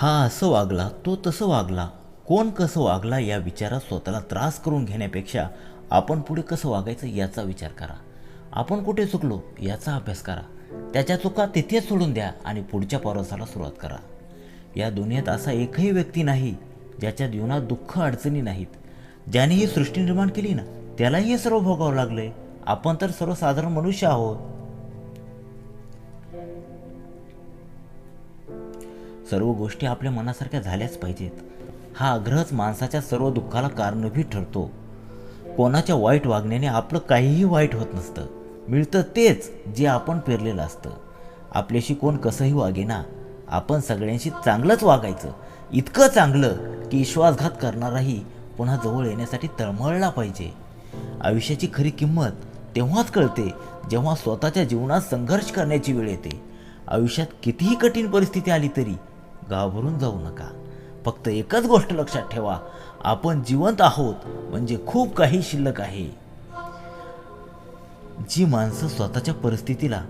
हा असं वागला तो तसं वागला. कोण कसं वागला या विचारात स्वतःला त्रास करून घेण्यापेक्षा आपण पुढे कसं वागायचं याचा विचार करा. आपण कुठे चुकलो याचा अभ्यास करा. त्याच्या चुका तिथेच सोडून द्या आणि पुढच्या प्रवासाला सुरुवात करा. या दुनियेत असा एकही व्यक्ती नाही ज्याच्या जीवनात दुःख अडचणी नाहीत. ज्याने ही सृष्टी निर्माण केली ना त्यालाही हे सर्व भोगावं लागले. आपण तर सर्वसाधारण मनुष्य आहोत. सर्व गोष्टी आपल्या मनासारख्या झाल्याच पाहिजेत. हा आग्रहच माणसाच्या सर्व दुःखाला कारणीभूत ठरतो. कोणाच्या वाईट वागण्याने आपलं काहीही वाईट होत नसतं. मिळतं तेच जे आपण पेरलेलं असतं. आपल्याशी कोण कसंही वागेना आपण सगळ्यांशी चांगलंच वागायचं. इतकं चांगलं की विश्वासघात करणाराही पुन्हा जवळ येण्यासाठी तळमळला पाहिजे. आयुष्याची खरी किंमत तेव्हाच कळते जेव्हा स्वतःच्या जीवनात संघर्ष करण्याची वेळ येते. आयुष्यात कितीही कठीण परिस्थिती आली तरी गावावरून जाऊ नका. फक्त एकच गोष्ट लक्षात ठेवा. आपण जिवंत आहोत म्हणजे खूप काही शिल्लक आहे. जी माणसं स्वतःच्या परिस्थितीला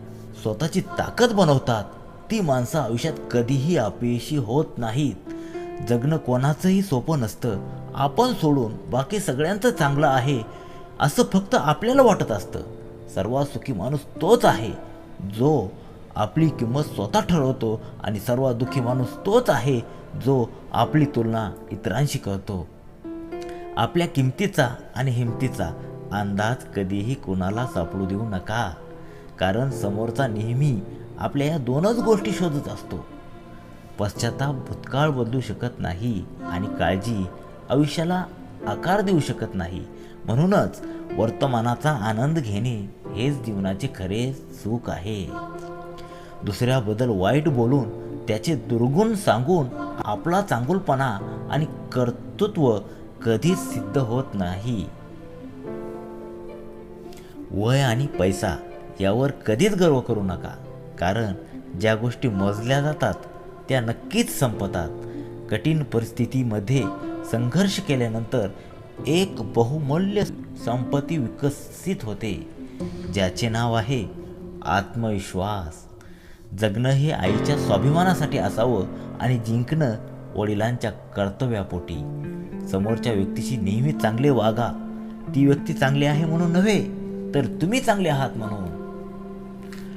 स्वतःची ताकद बनवतात ती माणसं आयुष्यात कधीही अपयशी होत नाहीत. जगणं कोणाचंही सोपं नसतं. आपण सोडून बाकी सगळ्यांचं चांगलं आहे असं फक्त आपल्याला वाटत असतं. सर्वात सुखी माणूस तोच आहे जो आपली किंमत स्वतः ठरवतो आणि सर्वात दुःखी माणूस तोच आहे जो आपली तुलना इतरांशी करतो. आपल्या किमतीचा आणि हिमतीचा अंदाज कधीही कुणाला सापडू देऊ नका. कारण समोरचा नेहमी आपल्या या दोनच गोष्टी शोधत असतो. पश्चाताप भूतकाळ बदलू शकत नाही आणि काळजी आयुष्याला आकार देऊ शकत नाही. म्हणूनच वर्तमानाचा आनंद घेणे हेच जीवनाचे खरे सुख आहे. दुसऱ्याबद्दल वाईट बोलून त्याचे दुर्गुण सांगून आपला चांगुलपणा आणि कर्तृत्व कधीच सिद्ध होत नाही. वय आणि पैसा यावर कधीच गर्व करू नका कारण ज्या गोष्टी मोजल्या जातात त्या नक्कीच संपतात. कठीण परिस्थितीमध्ये संघर्ष केल्यानंतर एक बहुमूल्य संपत्ती विकसित होते ज्याचे नाव आहे आत्मविश्वास. जगणं हे आईच्या स्वाभिमानासाठी असावं आणि जिंकणं वडिलांच्या कर्तव्यापोटी. समोरच्या व्यक्तीशी नेहमी चांगले वागा. ती व्यक्ती चांगली आहे म्हणून नव्हे तर तुम्ही चांगले आहात म्हणून.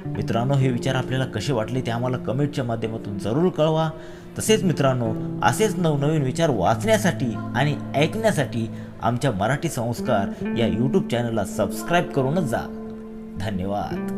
मित्रांनो हे विचार आपल्याला कसे वाटले ते आम्हाला कमेंटच्या माध्यमातून जरूर कळवा. तसेच मित्रांनो असेच नवनवीन विचार वाचण्यासाठी आणि ऐकण्यासाठी आमच्या मराठी संस्कार या यूट्यूब चॅनलला सबस्क्राईब करूनच जा. धन्यवाद.